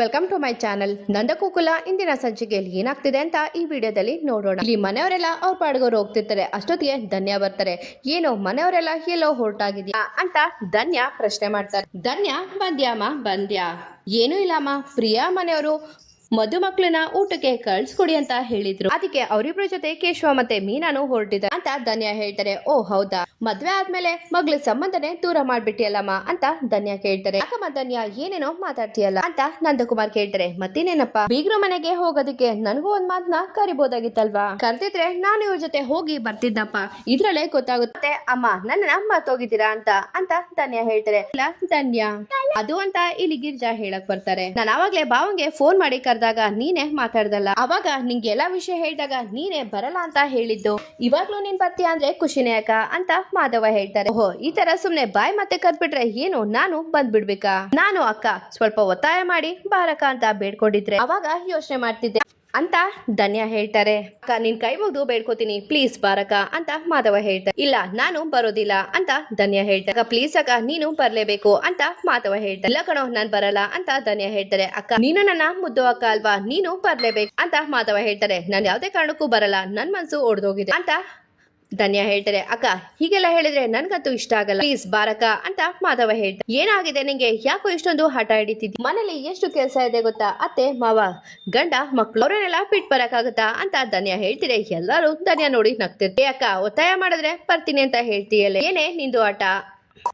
Welcome to my channel ನಂದಕುಕುಲ, ಇಂದಿನ ಸಂಚಿಕೆಯಲ್ಲಿ ಏನಾಗ್ತಿದೆ ಅಂತ ಈ ವಿಡಿಯೋದಲ್ಲಿ ನೋಡೋಣ. ಇಲ್ಲಿ ಮನೆಯವರೆಲ್ಲ ಅವ್ರ ಪಾಡ್ಗೋರು ಹೋಗ್ತಿರ್ತಾರೆ. ಅಷ್ಟೊತ್ತಿಗೆ ಧನ್ಯ ಬರ್ತಾರೆ. ಏನೋ ಮನೆಯವರೆಲ್ಲ ಎಲ್ಲೋ ಹೊರಟಾಗಿದ್ಯಾ ಅಂತ ಧನ್ಯ ಪ್ರಶ್ನೆ ಮಾಡ್ತಾರೆ. ಧನ್ಯ ಬಂದ್ಯಾಮ ಬಂದ್ಯಾ. ಏನೂ ಇಲ್ಲಮ್ಮ ಪ್ರಿಯಾ ಮನೆಯವರು ಮದುಮಕ್ಳನ್ನ ಊಟಕ್ಕೆ ಕಳ್ಸ್ಕೊಡಿ ಅಂತ ಹೇಳಿದ್ರು. ಅದಕ್ಕೆ ಅವರಿಬ್ರ ಜೊತೆ ಕೇಶವ ಮತ್ತೆ ಮೀನಾನು ಹೊರಟಿದ ಅಂತ ಧನ್ಯ ಹೇಳ್ತಾರೆ. ಓ, ಹೌದಾ? ಮದ್ವೆ ಆದ್ಮೇಲೆ ಮಗ್ಳ ಸಂಬಂಧನೆ ದೂರ ಮಾಡ್ಬಿಟ್ಟಿಯಲ್ಲಮ್ಮ ಅಂತ ಧನ್ಯ ಕೇಳ್ತಾರೆ. ಯಾಕಮ್ಮ ಧನ್ಯ, ಏನೇನೋ ಮಾತಾಡ್ತೀಯಲ್ಲ ಅಂತ ನಂದಕುಮಾರ್ ಕೇಳ್ತಾರೆ. ಮತ್ತೇನೇನಪ್ಪ? ಬೀಗ್ರ ಮನೆಗೆ ಹೋಗೋದಕ್ಕೆ ನನಗೂ ಒಂದ್ ಮಾತನ್ನ ಕರಿಬೋದಾಗಿತ್ತಲ್ವಾ? ಕರೆದಿದ್ರೆ ನಾನು ಇವ್ರ ಜೊತೆ ಹೋಗಿ ಬರ್ತಿದ್ದಪ್ಪ. ಇದ್ರಲ್ಲೇ ಗೊತ್ತಾಗುತ್ತೆ. ಅಮ್ಮ ನನ್ನ ಮರ್ತೋಗಿದ್ದೀರಾ ಅಂತ ಅಂತ ಧನ್ಯ ಹೇಳ್ತಾರೆ. ಧನ್ಯ. ಅದು ಅಂತ ಇಲ್ಲಿ ಗಿರ್ಜಾ ಹೇಳಕ್ ಬರ್ತಾರೆ. ನಾನು ಅವಾಗ್ಲೇ ಬಾವಂಗೆ ಫೋನ್ ಮಾಡಿ ಕರೆದಾಗ ನೀನೇ ಮಾತಾಡ್ದಲ್ಲ. ಅವಾಗ ನಿಂಗೆ ಎಲ್ಲಾ ವಿಷಯ ಹೇಳಿದಾಗ ನೀನೇ ಬರಲ್ಲ ಅಂತ ಹೇಳಿದ್ದು. ಇವಾಗ್ಲೂ ನೀನ್ ಬರ್ತೀಯ ಅಂದ್ರೆ ಖುಷಿನೇ ಅಕ್ಕ ಅಂತ ಮಾಧವ ಹೇಳ್ತಾರೆ. ಓಹೋ, ಈ ತರ ಸುಮ್ನೆ ಬಾಯ್ ಮತ್ತೆ ಕರ್ಬಿಟ್ರೆ ಏನು? ನಾನು ಬಂದ್ಬಿಡ್ಬೇಕಾ? ನಾನು ಅಕ್ಕ, ಸ್ವಲ್ಪ ಒತ್ತಾಯ ಮಾಡಿ ಬಾರಕ ಅಂತ ಬೇಡ್ಕೊಂಡಿದ್ರೆ. ಅವಾಗ ಯೋಚನೆ ಮಾಡ್ತಿದ್ದೆ. ಅಂತ ಧನ್ಯ ಹೇಳ್ತಾರೆ. ಅಕ್ಕ, ನಿನ್ ಕೈ ಮುಗ್ದು ಬೇಡ್ಕೋತೀನಿ. ಪ್ಲೀಸ್ ಬಾರಕ ಅಂತ ಮಾಧವ ಹೇಳ್ತಾರೆ. ಇಲ್ಲ, ನಾನು ಬರೋದಿಲ್ಲ ಅಂತ ಧನ್ಯ ಹೇಳ್ತಾರೆ. ಪ್ಲೀಸ್ ಅಕ್ಕ, ನೀನು ಬರ್ಲೇಬೇಕು ಅಂತ ಮಾಧವ ಹೇಳ್ತಾರೆ. ಇಲ್ಲ ಕಣೋ, ನಾನ್ ಬರಲ್ಲ ಅಂತ ಧನ್ಯ ಹೇಳ್ತಾರೆ. ಅಕ್ಕ, ನೀನು ನನ್ನ ಮುದ್ದು ಅಕ್ಕ ಅಲ್ವಾ? ನೀನು ಬರ್ಲೇಬೇಕು ಅಂತ ಮಾಧವ ಹೇಳ್ತಾರೆ. ನಾನು ಯಾವ್ದೇ ಕಾರಣಕ್ಕೂ ಬರಲ್ಲ. ನನ್ ಮನ್ಸು ಒಡ್ದೋಗಿದೆ ಅಂತ ಧನ್ಯ ಹೇಳ್ತಾರೆ, ಅಕ್ಕ, ಹೀಗೆಲ್ಲ ಹೇಳಿದ್ರೆ ನನ್ಗಂತೂ ಇಷ್ಟ ಆಗಲ್ಲ. ಪ್ಲೀಸ್ ಬಾರಕ ಅಂತ ಮಾಧವ ಹೇಳ್ತಾರೆ ಏನಾಗಿದೆ ನಿಂಗೆ? ಯಾಕೋ ಇಷ್ಟೊಂದು ಹಠ ಹಿಡಿತಿದ್ದಿ? ಮನೇಲಿ ಎಷ್ಟು ಕೆಲಸ ಇದೆ ಗೊತ್ತಾ? ಅತ್ತೆ, ಮಾವ, ಗಂಡ ಮಕ್ಕಳು ಅವರನ್ನೆಲ್ಲ ಬಿಟ್ ಬರಕಾಗತ್ತಾ ಅಂತ ಧನ್ಯ ಹೇಳ್ತೀರಿ ಎಲ್ಲರೂ ಧನ್ಯ ನೋಡಿ ನಗ್ತಿರ್ತಿ ಅಕ್ಕ, ಒತ್ತಾಯ ಮಾಡಿದ್ರೆ ಬರ್ತೀನಿ ಅಂತ ಹೇಳ್ತೀಯಲ್ಲ? ಏನೇ ನಿಂದು ಆಟ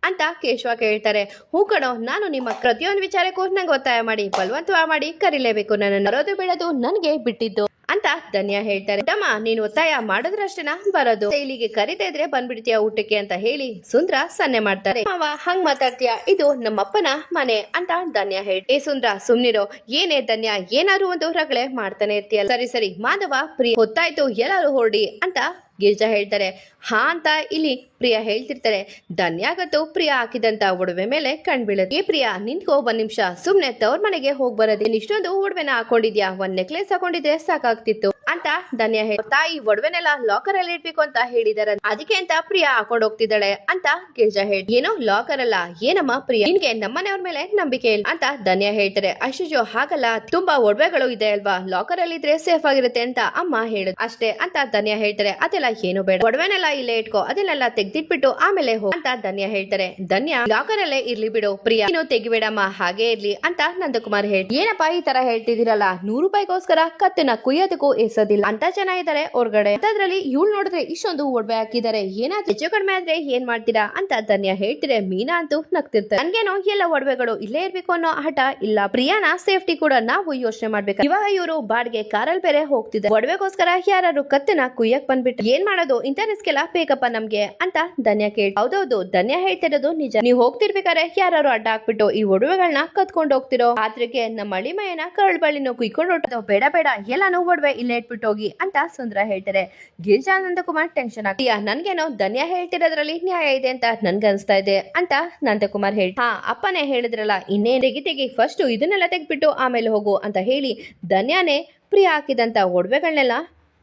ಅಂತ ಕೇಶವ ಕೇಳ್ತಾರೆ. ಹೂ ಕಣೋ, ನಾನು ನಿಮ್ಮ ಪ್ರತಿಯೊಂದು ವಿಚಾರಕ್ಕೂ ನಂಗೆ ಒತ್ತಾಯ ಮಾಡಿ ಬಲವಂತ ಮಾಡಿ ಕರಿಲೇಬೇಕು. ನನ್ನ ಬರೋದು ಬಿಡೋದು ನನಗೆ ಬಿಟ್ಟಿದ್ದು. ಅಂತ ಧನ್ಯ ಹೇಳ್ತಾರೆ. ತಮ್ಮ, ನೀನು ಒತ್ತಾಯ ಮಾಡಿದ್ರಷ್ಟೇನ? ಬರೋದು. ಇಲ್ಲಿಗೆ ಕರಿತಾ ಇದ್ರೆ ಬಂದ್ಬಿಡ್ತೀಯ ಊಟಕ್ಕೆ ಅಂತ ಹೇಳಿ ಸುಂದ್ರ ಸನ್ನೆ ಮಾಡ್ತಾರೆ. ಮಾವ, ಹಂಗ್ ಮಾತಾಡ್ತೀಯ? ಇದು ನಮ್ಮಪ್ಪನ ಮನೆ ಅಂತ ಧನ್ಯ ಹೇಳಿ ಏ ಸುಂದ್ರ, ಸುಮ್ನಿರೋ. ಏನೇ ಧನ್ಯ, ಏನಾದ್ರು ಒಂದು ರಗಳೆ ಮಾಡ್ತಾನೆ ಇರ್ತೀಯ ಸರಿ ಸರಿ. ಮಾಧವ, ಪ್ರಿಯ, ಹೊತ್ತಾಯ್ತು, ಎಲ್ಲರೂ ಹೊರಡಿ ಅಂತ ಗಿರ್ಜಾ ಹೇಳ್ತಾರೆ, ಹಾ ಅಂತ ಇಲ್ಲಿ ಪ್ರಿಯಾ ಹೇಳ್ತಿರ್ತಾರೆ. ಧನ್ಯಾಗತ್ತು ಪ್ರಿಯಾ ಹಾಕಿದಂತ ಒಡವೆ ಮೇಲೆ ಕಣ್ಬೀಳುತ್ತೆ ಪ್ರಿಯಾ, ನಿಂತ್ಕೋ ಒಂದ್ ನಿಮಿಷ. ಸುಮ್ನೆ ತವ್ರ ಮನೆಗೆ ಹೋಗಿ ಬರೋದು. ಇಷ್ಟೊಂದು ಒಡವೆನ ಹಾಕೊಂಡಿದ್ಯಾ? ಒಂದ್ ನೆಕ್ಲೆಸ್ ಹಾಕೊಂಡಿದ್ರೆ ಸಾಕಾಗ್ತಿತ್ತು. ಅಂತ ಧನ್ಯ ಹೇಳ ತಾಯಿ ಒಡವೆನೆಲ್ಲ ಲಾಕರ್ ಅಲ್ಲಿ ಇಡ್ಬೇಕು ಅಂತ ಹೇಳಿದಾರೆ. ಅದಕ್ಕೆ ಅಂತ ಪ್ರಿಯಾ ಹಾಕೊಂಡ್ ಹೋಗ್ತಿದ್ದಾಳೆ ಅಂತ ಗಿರ್ಜಾ ಹೇಳಿ ಏನು? ಲಾಕರ್ ಅಲ್ಲ. ಏನಮ್ಮ ಪ್ರಿಯಾ? ನಿನ್ಗೆ ನಮ್ಮನೆಯವ್ರ ಮೇಲೆ ನಂಬಿಕೆ ಇಲ್ಲ ಅಂತ ಧನ್ಯ ಹೇಳ್ತಾರೆ. ಅಶುಜು ಹಾಗಲ್ಲ. ತುಂಬಾ ಒಡವೆಗಳು ಇದೆ ಅಲ್ವಾ? ಲಾಕರ್ ಅಲ್ಲಿ ಇದ್ರೆ ಸೇಫ್ ಆಗಿರುತ್ತೆ ಅಂತ ಅಮ್ಮ ಹೇಳುದು ಅಷ್ಟೇ ಅಂತ ಧನ್ಯ ಹೇಳ್ತಾರೆ. ಅದೆಲ್ಲ ಏನು ಬೇಡ. ಒಡವೆನೆಲ್ಲ ಇಲ್ಲೇ ಇಟ್ಕೋ. ಅದನ್ನೆಲ್ಲ ತೆಗ್ದಿಟ್ಬಿಟ್ಟು ಆಮೇಲೆ ಹೋಗ್ ಅಂತ ಧನ್ಯ ಹೇಳ್ತಾರೆ. ಧನ್ಯ ಲಾಕರ್ ಅಲ್ಲೇ ಇರ್ಲಿ ಬಿಡು. ಪ್ರಿಯಾ ಏನು ತೆಗಿಬೇಡಮ್ಮ. ಹಾಗೆ ಇರ್ಲಿ ಅಂತ ನಂದಕುಮಾರ್ ಹೇಳಿ ಏನಪ್ಪಾ ಈ ತರ ಹೇಳ್ತಿದ್ದೀರಲ್ಲ? ನೂರು ರೂಪಾಯಿಗೋಸ್ಕರ ಕತ್ತಿನ ಕುಯ್ಯೋದಕ್ಕೂ ಎಸೋದಿಲ್ಲ ಅಂತ ಜನ ಇದಾರೆ ಹೊರಗಡೆ. ಅದ್ರಲ್ಲಿ ಇವಳು ನೋಡಿದ್ರೆ ಇಷ್ಟೊಂದು ಒಡವೆ ಹಾಕಿದ್ದಾರೆ ಏನಾದ್ರು ಹೆಚ್ಚು ಕಡಿಮೆ ಆದ್ರೆ ಏನ್ ಮಾಡ್ತೀರಾ? ಅಂತ ಧನ್ಯ ಹೇಳ್ತಿದ್ರೆ ಮೀನಾ ಅಂತೂ ನಗ್ತಿರ್ತಾರೆ. ನನ್ಗೇನೋ ಎಲ್ಲ ಒಡವೆಗಳು ಇಲ್ಲೇ ಇರ್ಬೇಕು ಅನ್ನೋ ಹಠ ಇಲ್ಲ. ಪ್ರಿಯಾನ ಸೇಫ್ಟಿ ಕೂಡ ನಾವು ಯೋಚನೆ ಮಾಡ್ಬೇಕು. ಇವಾಗ ಇವರು ಬಾಡಿಗೆ ಕಾರಲ್ ಬೇರೆ ಹೋಗ್ತಿದ್ದಾರೆ. ಒಡವೆಗೋಸ್ಕರ ಯಾರು ಕತ್ತಿನ ಕುಯ್ಯಕ್ ಬಂದ್ಬಿಟ್ಟು ಏನ್ ಮಾಡೋದು? ಇಂಥ ರಿಸ್ಕೆಲ್ಲ ಬೇಕಪ್ಪ ನಮ್ಗೆ ಅಂತ ಧನ್ಯ ಕೇಳಿ ಹೌದೌದು, ಧನ್ಯ ಹೇಳ್ತಿರೋದು ನಿಜ. ನೀವು ಹೋಗ್ತಿರ್ಬೇಕಾರೆ ಯಾರು ಅಡ್ಡ ಹಾಕ್ಬಿಟ್ಟು ಈ ಒಡವೆಗಳನ್ನ ಕತ್ಕೊಂಡು ಹೋಗ್ತಿರೋ. ಆದ್ರಿಗೆ ನಮ್ಮ ಅಳಿಮಯನ ಕರಳ್ ಬಳ್ಳಿನೂ ಕುಯ್ಕೊಂಡು ಬೇಡ ಬೇಡ. ಎಲ್ಲಾನು ಒಡವೆ ಇಲ್ಲೇ ಇಟ್ಬಿಟ್ಟು ಹೋಗಿ ಅಂತ ಸುಂದರ ಹೇಳ್ತಾರೆ. ಗಿರಿಜಾ ನಂದಕುಮಾರ್ ಟೆನ್ಷನ್ ಆಗ್ತೀಯ ನನ್ಗೇನೋ ಧನ್ಯ ಹೇಳ್ತಿರೋದ್ರಲ್ಲಿ ನ್ಯಾಯ ಇದೆ ಅಂತ ನನ್ಗನ್ಸ್ತಾ ಇದೆ ಅಂತ ನಂದಕುಮಾರ್ ಹೇಳಿ, ಹಾ, ಅಪ್ಪನೇ ಹೇಳಿದ್ರಲ್ಲ ಇನ್ನೇ ತೆಗಿ ತೆಗಿ ಫಸ್ಟ್ ಇದನ್ನೆಲ್ಲ ತೆಗ್ಬಿಟ್ಟು ಆಮೇಲೆ ಹೋಗು ಅಂತ ಹೇಳಿ ಧನ್ಯಾನೇ ಪ್ರಿಯ ಹಾಕಿದಂತ ಒಡವೆಗಳನ್ನೆಲ್ಲ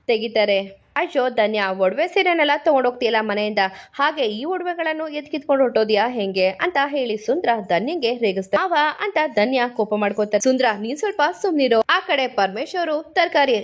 ತೆಗಿತಾರೆ. ಅಯ್ಯೋ ಧನ್ಯ, ಒಡವೆ ಸೀರೆನೆಲ್ಲ ತಗೊಂಡೋಗ್ತೀಯಲ್ಲ ಮನೆಯಿಂದ, ಹಾಗೆ ಈ ಒಡವೆಗಳನ್ನು ಎತ್ಕಿತ್ಕೊಂಡು ಹೊಟ್ಟೋದ್ಯಾ ಹೆಂಗೆ ಅಂತ ಹೇಳಿ ಸುಂದ್ರ ಧನ್ಯಂಗೆ ರೇಗಿಸ್ತಾರೆ ಅವ ಅಂತ ಧನ್ಯ ಕೋಪ ಮಾಡ್ಕೋತಾರೆ. ಸುಂದ್ರ, ನೀನ್ ಸ್ವಲ್ಪ ಸುಮ್ನಿರು. ಆ ಕಡೆ ಪರಮೇಶ್ವರು ತರಕಾರಿ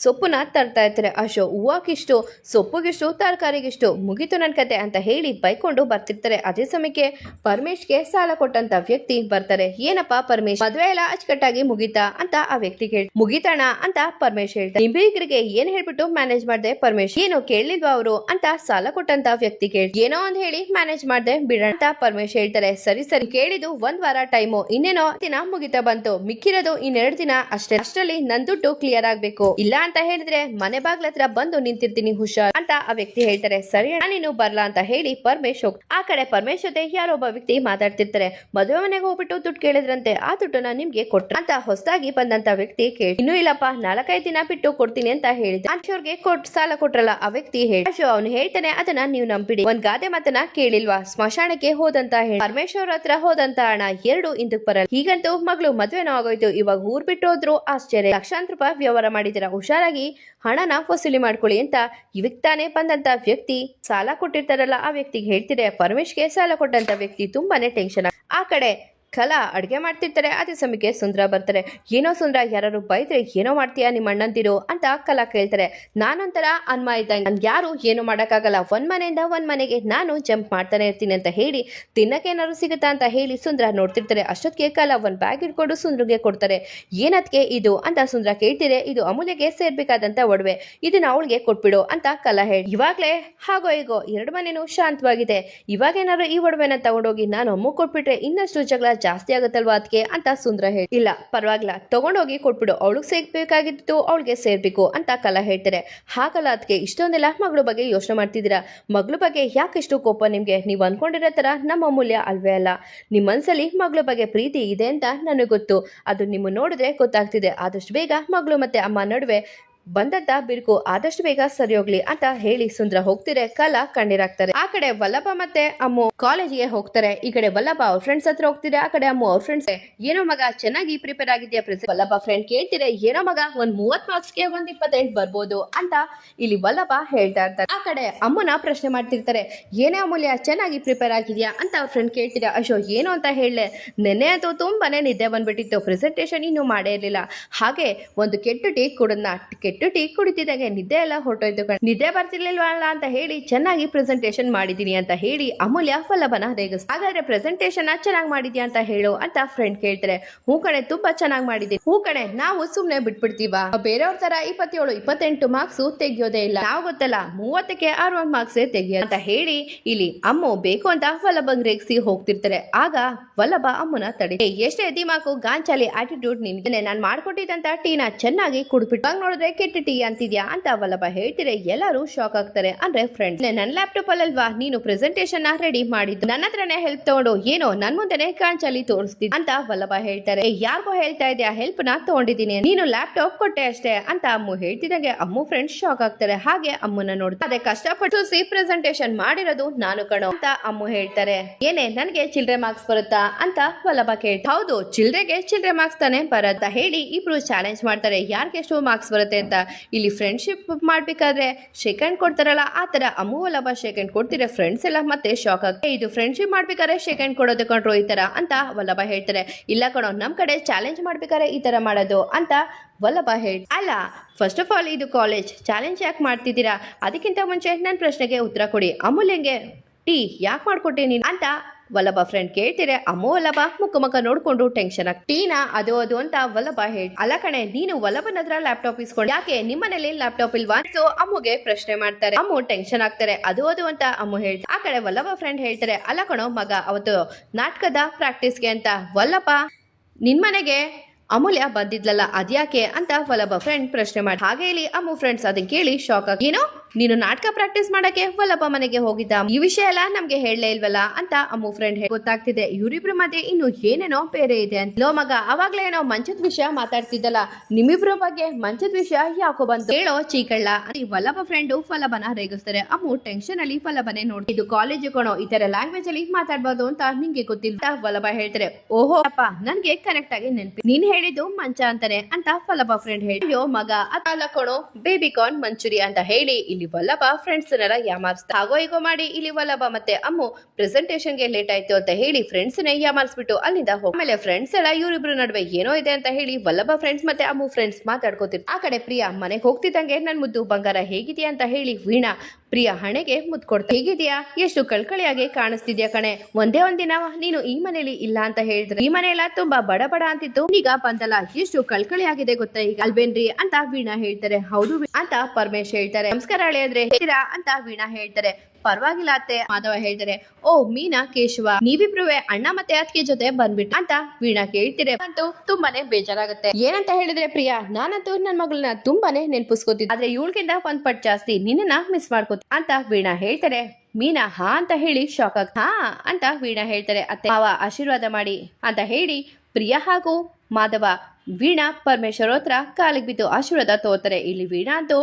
ಸೊಪ್ಪುನ ತರ್ತಾ ಇರ್ತಾರೆ. ಅಶೋ ಹೂವಕ್ಕಿಷ್ಟು ಸೊಪ್ಪುಗಿಷ್ಟು, ತರಕಾರಿಗಿಷ್ಟು ಮುಗಿತು ನನ್ನ ಕತೆ ಅಂತ ಹೇಳಿ ಬೈಕೊಂಡು ಬರ್ತಿರ್ತಾರೆ. ಅದೇ ಸಮಯಕ್ಕೆ ಪರಮೇಶ್ಗೆ ಸಾಲ ಕೊಟ್ಟಂತ ವ್ಯಕ್ತಿ ಬರ್ತಾರೆ. ಏನಪ್ಪ ಪರಮೇಶ್, ಮದುವೆ ಎಲ್ಲ ಅಚ್ಚುಕಟ್ಟಾಗಿ ಮುಗಿತಾ ಅಂತ ಆ ವ್ಯಕ್ತಿ ಕೇಳಿ ಮುಗಿತಣ ಅಂತ ಪರಮೇಶ್ ಹೇಳ್ತಾರೆ ನಿಂಬಿಗರಿಗೆ ಏನ್ ಹೇಳ್ಬಿಟ್ಟು ಮ್ಯಾನೇಜ್ ಮಾಡ್ದೆ ಪರಮೇಶ್? ಏನು ಕೇಳಿಲ್ವಾ ಅವರು ಅಂತ ಸಾಲ ಕೊಟ್ಟಂತ ವ್ಯಕ್ತಿ ಕೇಳಿ ಏನೋ ಅಂತ ಹೇಳಿ ಮ್ಯಾನೇಜ್ ಮಾಡ್ದೆ ಬಿಡೋಣ ಅಂತ ಪರಮೇಶ್ ಹೇಳ್ತಾರೆ. ಸರಿ ಸರಿ. ಕೇಳಿದ್ದು ಒಂದ್ ವಾರ ಟೈಮು. ಇನ್ನೇನೋ ದಿನ ಮುಗಿತಾ ಬಂತು. ಮಿಕ್ಕಿರೋದು ಇನ್ನೆರಡು ದಿನ ಅಷ್ಟೇ. ಅಷ್ಟರಲ್ಲಿ ನನ್ ದುಡ್ಡು ಕ್ಲಿಯರ್ ಆಗ್ಬೇಕು. ಇಲ್ಲ ಅಂತ ಹೇಳಿದ್ರೆ, ಮನೆ ಬಾಗ್ಲ ಹತ್ರ ಬಂದು ನಿಂತಿರ್ತೀನಿ ಹುಷಾರ್ ಅಂತ ಆ ವ್ಯಕ್ತಿ ಹೇಳ್ತಾರೆ, ಸರಿ ನೀನು ಬರ್ಲಾ ಅಂತ ಹೇಳಿ ಪರಮೇಶ್ ಹೋಗ್ ಆ ಕಡೆ ಪರಮೇಶ್ ಜೊತೆ ಒಬ್ಬ ವ್ಯಕ್ತಿ ಮಾತಾಡ್ತಿರ್ತಾರೆ. ಮದುವೆ ಮನೆಗೆ ಹೋಗ್ಬಿಟ್ಟು ದುಡ್ಡು ಕೇಳಿದ್ರಂತೆ, ಆ ದುಡ್ಡನ್ನ ನಿಮ್ಗೆ ಕೊಟ್ಟ ಅಂತ ಹೊಸದಾಗಿ ಬಂದಂತ ವ್ಯಕ್ತಿ ಕೇಳಿ, ಇನ್ನೂ ಇಲ್ಲಪ್ಪ, ನಾಲ್ಕೈದು ದಿನ ಬಿಟ್ಟು ಕೊಡ್ತೀನಿ ಅಂತ ಹೇಳಿದ ಅವ್ರಿಗೆ ಕೊಟ್, ಸಾಲ ಕೊಟ್ರಲ್ಲ, ಆ ವ್ಯಕ್ತಿ ಹೇಳಿ ಅವನು ಹೇಳ್ತಾನೆ, ಅದನ್ನ ನೀವು ನಂಬಿಡಿ. ಒಂದ್ ಗಾದೆ ಮಾತನ್ನ ಕೇಳಿಲ್ವಾ? ಸ್ಮಶಾನಕ್ಕೆ ಹೋದಂತ ಹೇಳಿ. ಪರಮೇಶ್ವರ್ ಹತ್ರ ಹೋದಂತ ಹಣ ಎರಡು ಇಂದಕ್ ಬರಲ್ಲ. ಹೀಗಂತೂ ಮಗಳು ಮದ್ವೆನೂ ಆಗೋಯ್ತು. ಇವಾಗ ಊರ್ ಬಿಟ್ಟು ಹೋದ್ರು ಆಶ್ಚರ್ಯ. ಲಕ್ಷಾಂತರ ರೂಪಾಯಿ ವ್ಯವಹಾರ ಮಾಡಿದಿರ ಹುಷಾರಾಗಿ ಹಣನ ವಸೂಲಿ ಮಾಡ್ಕೊಳ್ಳಿ ಅಂತ ಇವಕ್ ತಾನೇ ಬಂದಂತ ವ್ಯಕ್ತಿ ಸಾಲ ಕೊಟ್ಟಿರ್ತಾರಲ್ಲ ಆ ವ್ಯಕ್ತಿಗೆ ಹೇಳ್ತಿದೆ. ಪರಮೇಶ್ಗೆ ಸಾಲ ಕೊಟ್ಟಂತ ವ್ಯಕ್ತಿ ತುಂಬಾನೇ ಟೆನ್ಷನ್ ಆ ಕಡೆ ಕಲಾ ಅಡುಗೆ ಮಾಡ್ತಿರ್ತಾರೆ, ಅದೇ ಸಮಯಕ್ಕೆ ಸುಂದ್ರ ಬರ್ತಾರೆ. ಏನೋ ಸುಂದ್ರ ಯಾರು ಬೈದ್ರೆ ಏನೋ ಮಾಡ್ತೀಯಾ ನಿಮ್ಮ ಅಣ್ಣಂದಿರು ಅಂತ ಕಲಾ ಕೇಳ್ತಾರೆ. ನಾನೊಂಥರ ಅನ್ಮ ಇದ್ದಂಗೆ. ನನ್ಗೆ ಯಾರು ಏನು ಮಾಡೋಕ್ಕಾಗಲ್ಲ. ಒಂದು ಮನೆಯಿಂದ ಒಂದು ಮನೆಗೆ ನಾನು ಜಂಪ್ ಮಾಡ್ತಾನೆ ಇರ್ತೀನಿ ಅಂತ ಹೇಳಿ, ತಿನ್ನಕ್ಕೆ ಏನಾದ್ರು ಸಿಗುತ್ತಾ ಅಂತ ಹೇಳಿ ಸುಂದ್ರ ನೋಡ್ತಿರ್ತಾರೆ. ಅಷ್ಟೊತ್ತಿಗೆ ಕಲಾ ಒಂದು ಬ್ಯಾಗ್ ಇಟ್ಕೊಂಡು ಸುಂದ್ರಿಗೆ ಕೊಡ್ತಾರೆ. ಏನದಕ್ಕೆ ಇದು ಅಂತ ಸುಂದ್ರ ಕೇಳ್ತೀರಿ ಇದು ಅಮೂಲ್ಯಗೆ ಸೇರ್ಬೇಕಾದಂಥ ಒಡವೆ. ಇದನ್ನ ಅವಳಿಗೆ ಕೊಟ್ಬಿಡು ಅಂತ ಕಲಾ ಹೇಳಿ. ಇವಾಗಲೇ ಹಾಗೋ ಈಗೋ ಎರಡು ಮನೆಯೂ ಶಾಂತವಾಗಿದೆ. ಇವಾಗೇನಾದ್ರು ಈ ಒಡವೆನ ತಗೊಂಡೋಗಿ ನಾನು ಅಮ್ಮ ಕೊಟ್ಬಿಟ್ರೆ ಇನ್ನಷ್ಟು ಜಗಳ ಜಾಸ್ತಿ ಆಗುತ್ತಲ್ವಾ ಅದಕ್ಕೆ ಅಂತ ಸುಂದ್ರ ಹೇಳಿ ಇಲ್ಲ, ಪರವಾಗಿಲ್ಲ. ತಗೊಂಡೋಗಿ ಕೊಟ್ಬಿಡು. ಅವಳಿಗೆ ಸೇರ್ಬೇಕಾಗಿತ್ತು, ಅವಳಿಗೆ ಸೇರ್ಬೇಕು ಅಂತ ಕಲಾ ಹೇಳ್ತಾರೆ. ಹಾಗಲ್ಲ ಅದಕ್ಕೆ ಇಷ್ಟೊಂದೆಲ್ಲ ಮಗಳ ಬಗ್ಗೆ ಯೋಚನೆ ಮಾಡ್ತಿದ್ದೀರಾ? ಮಗಳ ಬಗ್ಗೆ ಯಾಕೆಷ್ಟು ಕೋಪ ನಿಮಗೆ? ನೀವು ಅನ್ಕೊಂಡಿರೋ ಥರ ನಮ್ಮ ಅಮೂಲ್ಯ ಅಲ್ವೇ ಅಲ್ಲ. ನಿಮ್ಮ ಮನಸ್ಸಲ್ಲಿ ಮಗಳ ಬಗ್ಗೆ ಪ್ರೀತಿ ಇದೆ ಅಂತ ನನಗೆ ಗೊತ್ತು. ಅದು ನಿಮ್ಮ ನೋಡಿದ್ರೆ ಗೊತ್ತಾಗ್ತಿದೆ. ಆದಷ್ಟು ಬೇಗ ಮಗಳು ಮತ್ತೆ ಅಮ್ಮ ನಡುವೆ ಬಂದದ್ದ ಬಿರುಕು ಆದಷ್ಟು ಬೇಗ ಸರಿ ಹೋಗ್ಲಿ ಅಂತ ಹೇಳಿ ಸುಂದ್ರ ಹೋಗ್ತಿರೆ ಕಲಾ ಕಣ್ಣೀರಾಗ್ತಾರೆ ಆ ಕಡೆ ವಲ್ಲಭ ಮತ್ತೆ ಅಮ್ಮು ಕಾಲೇಜಿಗೆ ಹೋಗ್ತಾರೆ. ಈ ಕಡೆ ವಲ್ಲಭ ಅವ್ರ ಫ್ರೆಂಡ್ಸ್ ಹತ್ರ ಹೋಗ್ತಿದೆ. ಆ ಕಡೆ ಅಮ್ಮು ಅವ್ರ ಫ್ರೆಂಡ್ಸ್ ಏನೋ ಮಗ ಚೆನ್ನಾಗಿ ಪ್ರಿಪೇರ್ ಆಗಿದ್ಯಾ ಪ್ರೆಸೆಂಟ್ ವಲ್ಲಭ ಫ್ರೆಂಡ್ ಕೇಳ್ತಿದ್ರೆ ಏನೋ ಮಗ ಒಂದ್ ಮೂವತ್ ಮಾರ್ಕ್ಸ್ಗೆ ಒಂದ್ ಇಪ್ಪತ್ತೆಂಟು ಬರ್ಬೋದು ಅಂತ ಇಲ್ಲಿ ವಲ್ಲಭ ಹೇಳ್ತಾ ಇರ್ತಾರೆ. ಆ ಕಡೆ ಅಮ್ಮನ ಪ್ರಶ್ನೆ ಮಾಡ್ತಿರ್ತಾರೆ. ಏನೇ ಅಮೂಲ್ಯ, ಚೆನ್ನಾಗಿ ಪ್ರಿಪೇರ್ ಆಗಿದ್ಯಾ ಅಂತ ಅವ್ರ ಫ್ರೆಂಡ್ ಕೇಳ್ತಿದ್ರೆ ಅಶೋ ಏನು ಅಂತ ಹೇಳಲೆ ನೆನೆ ಅದು ತುಂಬಾನೇ ನಿದ್ದೆ ಬಂದ್ಬಿಟ್ಟಿತ್ತು. ಪ್ರೆಸೆಂಟೇಷನ್ ಇನ್ನೂ ಮಾಡೇ ಇರಲಿಲ್ಲ. ಹಾಗೆ ಒಂದು ಕೆಟ್ಟ ಟೀ ಕುಡದ್ನ ಕೆಟ್ಟ ಟೀ ಕುಡಿತಿದ್ದಂಗೆ ನಿದ್ದೆ ಎಲ್ಲ ಹೊರಟೋಯ್ತು ಕಣ. ನಿದ್ದೆ ಬರ್ತಿರ್ಲಿಲ್ವಲ್ಲ ಅಂತ ಹೇಳಿ ಚೆನ್ನಾಗಿ ಪ್ರೆಸೆಂಟೇಷನ್ ಮಾಡಿದೀನಿ ಅಂತ ಹೇಳಿ ಅಮೂಲ್ಯ ಫಲಬನ ರೇಗಿಸ್ ಹಾಗಾದ್ರೆ ಪ್ರೆಸೆಂಟೇಷನ್ ಚೆನ್ನಾಗಿ ಮಾಡಿದ್ಯಾ ಅಂತ ಹೇಳು ಅಂತ ಫ್ರೆಂಡ್ ಕೇಳ್ತಾರೆ. ಹೂ ಕಣೆ ತುಂಬಾ ಚೆನ್ನಾಗಿ ಮಾಡಿದೀನಿ ಹೂ ಕಣೆ ನಾವು ಸುಮ್ನೆ ಬಿಟ್ಬಿಡ್ತೀವ? ಬೇರೆಯವ್ರ ತರ ಇಪ್ಪತ್ತೇಳು ಇಪ್ಪತ್ತೆಂಟು ಮಾರ್ಕ್ಸ್ ತೆಗಿಯೋದೇ ಇಲ್ಲ. ನಾವು ಗೊತ್ತಲ್ಲ ಮೂವತ್ತಕ್ಕೆ ಅರವತ್ತು ಮಾರ್ಕ್ಸ್ ತೆಗಿಯ ಅಂತ ಹೇಳಿ ಇಲ್ಲಿ ಅಮ್ಮು ಬೇಕು ಅಂತ ವಲ್ಲಭ ರೇಗಿಸಿ ಹೋಗ್ತಿರ್ತಾರೆ. ಆಗ ವಲ್ಲಭ ಅಮ್ಮನ ತಡೆ. "ಏ, ಎಷ್ಟೇ ದಿಮಾಕು ಗಾಂಚಾಲಿ ಆಟಿಟ್ಯೂಡ್ ನಿನ್ಗೆ. ನಾನು ಮಾಡ್ಕೊಟ್ಟಿದ್ದಂತ ಟೀನ ಚೆನ್ನಾಗಿ ಕುಡ್ಬಿಟ್ಟು. ನೋಡಿದ್ರೆ ಕೆಟ್ಟ ಟೀ ಅಂತಿದ್ಯಾ ಅಂತ ವಲ್ಲಭ ಹೇಳ್ತಿದ್ರೆ ಎಲ್ಲರೂ ಶಾಕ್ ಆಗ್ತಾರೆ. ಅಂದ್ರೆ ಫ್ರೆಂಡ್ ನನ್ನ ಲ್ಯಾಪ್ಟಾಪ್ ಅಲ್ಲಲ್ವಾ? ನೀನು ಪ್ರೆಸೆಂಟೇಶನ್ ರೆಡಿ ಮಾಡಿದ್ದು. ನನ್ನ ಹತ್ರನೇ ಹೆಲ್ಪ್ ತಗೊಂಡು ಏನೋ ನನ್ ಮುಂದೆನೆ ಕಾಂಚಲ್ಲಿ ತೋರಿಸ್ತಿದ್ದ ಅಂತ ವಲ್ಲಭ ಹೇಳ್ತಾರೆ. ಯಾರ್ಗೋ ಹೇಳ್ತಾ ಇದ್ಯಾ? ಹೆಲ್ಪ್ನ ತಗೊಂಡಿದ್ದೀನಿ. ನೀನು ಲ್ಯಾಪ್ಟಾಪ್ ಕೊಟ್ಟೆ ಅಷ್ಟೇ ಅಂತ ಅಮ್ಮು ಹೇಳ್ತಿದಂಗೆ ಅಮ್ಮು ಫ್ರೆಂಡ್ಸ್ ಶಾಕ್ ಆಗ್ತಾರೆ. ಹಾಗೆ ಅಮ್ಮನ ನೋಡ್ತಾರೆ ಅದೇ ಕಷ್ಟಪಟ್ಟು ಸಿ ಪ್ರೆಸೆಂಟೇಶನ್ ಮಾಡಿರೋದು ನಾನು ಕಣೋ ಅಂತ ಅಮ್ಮು ಹೇಳ್ತಾರೆ. ಏನೇ, ನನಗೆ ಚಿಲ್ಡ್ರೆ ಮಾರ್ಕ್ಸ್ ಬರುತ್ತಾ ಅಂತ ವಲ್ಲಭ ಕೇಳ್ತಾರೆ ಹೌದು ಚಿಲ್ಡ್ರೆಗೆ ಚಿಲ್ಡ್ರೆ ಮಾರ್ಕ್ಸ್ ತಾನೆ ಬರುತ್ತಾ ಹೇಳಿ ಇಬ್ರು ಚಾಲೆಂಜ್ ಮಾಡ್ತಾರೆ. ಯಾರಿಗೆ ಎಷ್ಟು ಮಾರ್ಕ್ಸ್ ಬರುತ್ತೆ ಅಂತ ಇಲ್ಲಿ ಫ್ರೆಂಡ್ಶಿಪ್ ಮಾಡ್ಬೇಕಾದ್ರೆ ಹ್ಯಾಂಡ್ ಕೊಡ್ತಾರಲ್ಲ, ಆ ಅಮ್ಮು ಶೇಕ್ ಹ್ಯಾಂಡ್ ಕೊಡ್ತೀರ ಫ್ರೆಂಡ್ಸ್ ಎಲ್ಲ ಮತ್ತೆ ಶಾಕ್ ಆಗ್ತಾರೆ ಇದು ಫ್ರೆಂಡ್ಶಿಪ್ ಮಾಡ್ಬೇಕಾದ್ರೆ ಹ್ಯಾಂಡ್ ಕೊಡೋದು ಕಂಡ್ರು ಈ ಥರ ಅಂತ ವಲ್ಲಭ ಹೇಳ್ತಾರೆ. ಇಲ್ಲ ಕಣೋ ನಮ್ಮ ಕಡೆ ಚಾಲೆಂಜ್ ಮಾಡ್ಬೇಕಾದ್ರೆ ಈ ತರ ಮಾಡೋದು ಅಂತ ವಲ್ಲಭ ಹೇಳಿ, ಅಲ್ಲ ಫಸ್ಟ್ ಆಫ್ ಆಲ್ ಇದು ಕಾಲೇಜ್ ಚಾಲೆಂಜ್ ಯಾಕೆ ಮಾಡ್ತಿದ್ದೀರಾ? ಅದಕ್ಕಿಂತ ಮುಂಚೆ ನನ್ನ ಪ್ರಶ್ನೆಗೆ ಉತ್ತರ ಕೊಡಿ. ಅಮೂಲ್ಯಂಗೆ ಟೀ ಯಾಕೆ ಮಾಡ್ಕೊಟ್ಟೆ ನೀನು ಅಂತ ವಲ್ಲಭ ಫ್ರೆಂಡ್ ಕೇಳ್ತಿರೆ ಅಮ್ಮು ವಲ್ಲಭ, ಮುಖ ಮುಖ ನೋಡ್ಕೊಂಡು ಟೆನ್ಷನ್ ಆಗ್ ಟೀನಾ, ಅದು ಅದು ಅಂತ ವಲ್ಲಭ ಹೇಳಿ ಅಲ್ಲ ಕಣೆ, ನೀನು ವಲ್ಲಭನ ಹತ್ರ ಲ್ಯಾಪ್ಟಾಪ್ ಇಸ್ಕೊಂಡು ಯಾಕೆ, ನಿಮ್ಮನೇಲಿ ಲ್ಯಾಪ್ಟಾಪ್ ಇಲ್ವಾ? ಸೊ, ಅಮ್ಮುಗೆ ಪ್ರಶ್ನೆ ಮಾಡ್ತಾರೆ. ಅಮ್ಮು ಟೆನ್ಷನ್ ಆಗ್ತಾರೆ, ಅದು ಅದು ಅಂತ ಅಮ್ಮು ಹೇಳ್ತಾರೆ ಆ ಕಡೆ ವಲ್ಲಭ ಫ್ರೆಂಡ್ ಹೇಳ್ತಾರೆ, ಅಲ್ಲ ಕಣೋ, ಮಗ, ಅವತ್ತು ನಾಟಕದ ಪ್ರಾಕ್ಟೀಸ್ಗೆ ಅಂತ, ವಲ್ಲಭ, ನಿನ್ಮನೆಗೆ ಅಮೂಲ್ಯ ಬಂದಿದ್ಲಲ್ಲ, ಅದ್ಯಾಕೆ? ಅಂತ ವಲ್ಲಭ ಫ್ರೆಂಡ್ ಪ್ರಶ್ನೆ ಮಾಡಿ ಹಾಗೆ ಇಲ್ಲಿ ಅಮ್ಮು ಫ್ರೆಂಡ್ಸ್ ಅದನ್ನ ಕೇಳಿ ಶಾಕ್ ಆಗಿ ಏನು? ನೀನು ನಾಟಕ ಪ್ರಾಕ್ಟೀಸ್ ಮಾಡಕ್ಕೆ ವಲ್ಲಭ ಮನೆಗೆ ಹೋಗಿದ್ದ. ಈ ವಿಷಯ ಎಲ್ಲ ನಮ್ಗೆ ಹೇಳಲೇ ಇಲ್ವಲ್ಲ ಅಂತ ಅಮ್ಮು ಫ್ರೆಂಡ್ ಗೊತ್ತಾಗ್ತಿದೆ. ಇವರಿಬ್ರ ಮಧ್ಯೆ ಇನ್ನು ಏನೇನೋ ಬೇರೆ ಇದೆ ಅಂತ. ಲೋ ಮಗ, ಅವಾಗ್ಲೇ ಏನೋ ಮಂಚದ ವಿಷಯ ಮಾತಾಡ್ತಿದ್ದಲ್ಲ. ನಿಮ್ಮಿಬ್ರ ಬಗ್ಗೆ ಮಂಚದ ವಿಷಯ ಯಾಕೋ ಬಂತು? ಹೇಳೋ ಚೀಕಳ್ಳ. ವಲ್ಲಭ ಫ್ರೆಂಡು ಫಲಬನ ರೇಗಿಸ್ತಾರೆ. ಅಮ್ಮು ಟೆನ್ಷನ್ ಅಲ್ಲಿ ಫಲಬನೆ ನೋಡಿ ಇದು ಕಾಲೇಜ್ ಕಣೋ ಇತರ ತರ ಲ್ಯಾಂಗ್ವೇಜ್ ಅಲ್ಲಿ ಮಾತಾಡ್ಬಾರ್ದು ಅಂತ ನಿಂಗೆ ಗೊತ್ತಿಲ್ಲ ವಲ್ಲಭ ಹೇಳ್ತಾರೆ. ಓಹೋ, ಅಪ್ಪ, ನನ್ಗೆ ಕರೆಕ್ಟ್ ಆಗಿ ನೆನ್ಪಿ ನೀನ್ ಹೇಳಿದ್ದು ಮಂಚ ಅಂತಾನೆ ಅಂತ ಫಲಭ ಫ್ರೆಂಡ್ ಹೇಳಿ ಮಗ ಅಲ್ಲ ಕಣೋ ಬೇಬಿ ಕಾರ್ನ್ ಮಂಚೂರಿ ಅಂತ ಹೇಳಿ ಇಲ್ಲಿ ವಲ್ಲಭ ಫ್ರೆಂಡ್ಸ್ ನೆಲ್ಲ ಯಾಮಾರಿಸ್ತಾ ಹಾಗೋ ಹೀಗೋ ಮಾಡಿ ಇಲ್ಲಿ ವಲ್ಲಭ ಮತ್ತೆ ಅಮ್ಮು ಪ್ರೆಸೆಂಟೇಷನ್ಗೆ ಲೇಟ್ ಆಯ್ತು ಅಂತ ಹೇಳಿ ಫ್ರೆಂಡ್ಸ್ ನೇ ಯಾಮಾರಿಸ್ಬಿಟ್ಟು ಅಲ್ಲಿಂದ ಆಮೇಲೆ ಫ್ರೆಂಡ್ಸ್ ಎಲ್ಲ ಇವರಿಬ್ರು ನಡುವೆ ಏನೋ ಇದೆ ಅಂತ ಹೇಳಿ ವಲ್ಲಭ ಫ್ರೆಂಡ್ಸ್ ಮತ್ತೆ ಅಮ್ಮು ಫ್ರೆಂಡ್ಸ್ ಮಾತಾಡ್ಕೋತಿರ್ ಆ ಕಡೆ ಪ್ರಿಯಾ ಮನೆಗೆ ಹೋಗ್ತಿದ್ದಂಗೆ, ನನ್ ಮುದ್ದು ಬಂಗಾರ ಹೇಗಿದೆಯಾ? ಅಂತ ಹೇಳಿ ವೀಣಾ ಪ್ರಿಯ ಹಣೆಗೆ ಮುದ್ದು ಕೊಡ್ತಾ ಹೇಗಿದ್ಯಾ? ಎಷ್ಟು ಕಳ್ಕಳಿಯಾಗಿ ಕಾಣಿಸ್ತಿದ್ಯಾ ಕಣೆ? ಒಂದೇ ಒಂದಿನ ನೀನು ಈ ಮನೇಲಿ ಇಲ್ಲ ಅಂತ ಹೇಳಿದ್ರೆ ಈ ಮನೆಯಲ್ಲ ತುಂಬಾ ಬಡ ಬಡ ಅಂತಿತ್ತು. ಈಗ ಬಂದಲ್ಲ, ಎಷ್ಟು ಕಳ್ಕಳಿಯಾಗಿದೆ ಗೊತ್ತಾ ಈಗ? ಅಲ್ಬೇನ್ರಿ ಅಂತ ವೀಣಾ ಹೇಳ್ತಾರೆ. ಹೌದು ಅಂತ ಪರಮೇಶ್ ಹೇಳ್ತಾರೆ. ನಮಸ್ಕಾರ ಅಳಿಯಂದ್ರೆ ಹೇಳ್ತೀರಾ ಅಂತ ವೀಣಾ ಹೇಳ್ತಾರೆ. ಪರವಾಗಿಲ್ಲ ಅತ್ತೆ, ಮಾಧವ ಹೇಳ್ತಾರೆ ಓ, ಮೀನಾ, ಕೇಶವ, ನೀವಿಬ್ರುವೆ ಅಣ್ಣ ಮತ್ತೆ ಅತ್ತಿಗೆ ಜೊತೆ ಬಂದ್ಬಿಟ್ಟು ಅಂತ ವೀಣಾ ಕೇಳ್ತೀರೆ ಅಂತೂ ತುಂಬಾನೇ ಬೇಜಾರಾಗುತ್ತೆ. ಏನಂತ ಹೇಳಿದ್ರೆ ಪ್ರಿಯಾ, ನಾನಂತೂ ನನ್ ಮಗಳನ್ನ ತುಂಬಾನೇ ನೆನ್ಪಿಸ್ಕೋತಿದ್ದೆ ಆದ್ರೆ ಇವಳಿಗಿಂತ ಒಂದ್ ಪಟ್ ಜಾಸ್ತಿ ನಿನ್ನ ಮಿಸ್ ಮಾಡ್ಕೋತ ಅಂತ ವೀಣಾ ಹೇಳ್ತಾರೆ. ಮೀನಾ, ಹಾ ಅಂತ ಹೇಳಿ ಶಾಕ್ ಆಗ ಹಾ ಅಂತ ವೀಣಾ ಹೇಳ್ತಾರೆ. ಅತ್ತೆ, ಮಾವ, ಆಶೀರ್ವಾದ ಮಾಡಿ ಅಂತ ಹೇಳಿ ಪ್ರಿಯಾ ಹಾಗೂ ಮಾಧವ ವೀಣಾ ಪರಮೇಶ್ವರ ಹತ್ರ ಕಾಲಿಗೆ ಬಿದ್ದು ಆಶೀರ್ವಾದ ತೋತಾರೆ ಇಲ್ಲಿ ವೀಣಾ ಅಂತೂ